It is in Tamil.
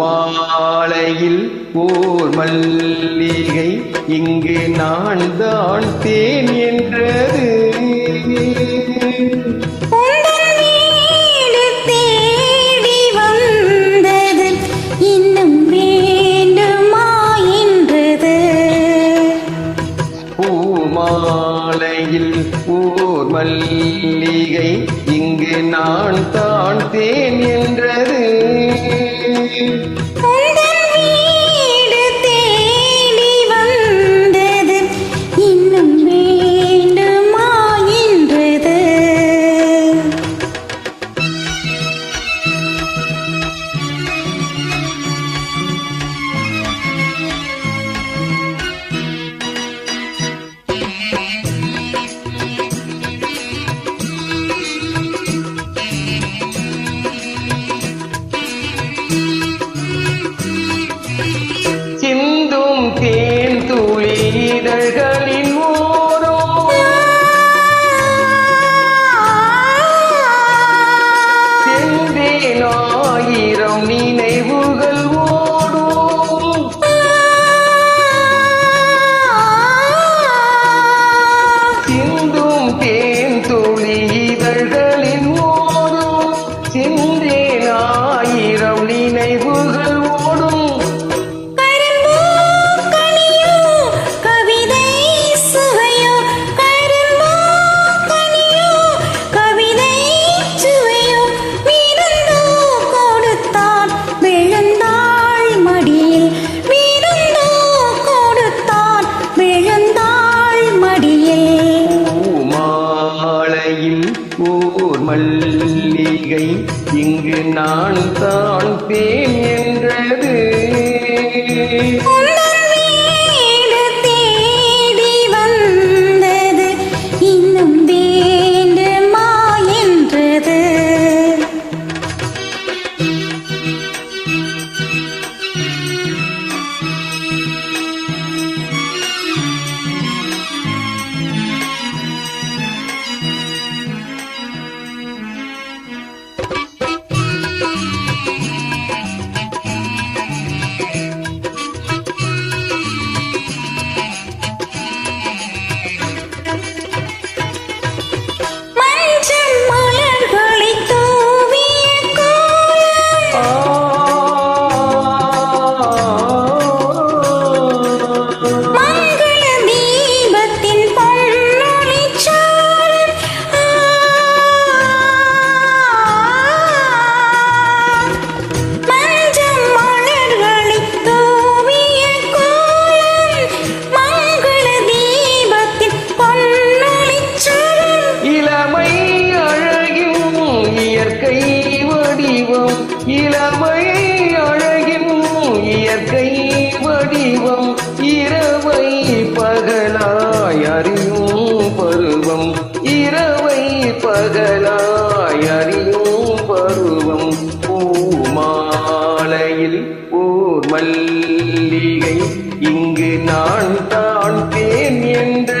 மாலையில் ஓர் மல்லிகை இங்கு நான் தான் தேன் என்றது. மலையில் ஓர் மல்லிகை இங்கு நான் தான் தேன் You. நான் வடிவம் இரவை பகலாய் அறியும் பருவம். இரவை பகலாய் அறியும் பருவம். பூமாலையில் ஓர் மல்லிகை இங்கு நான் தான் தேன் என்று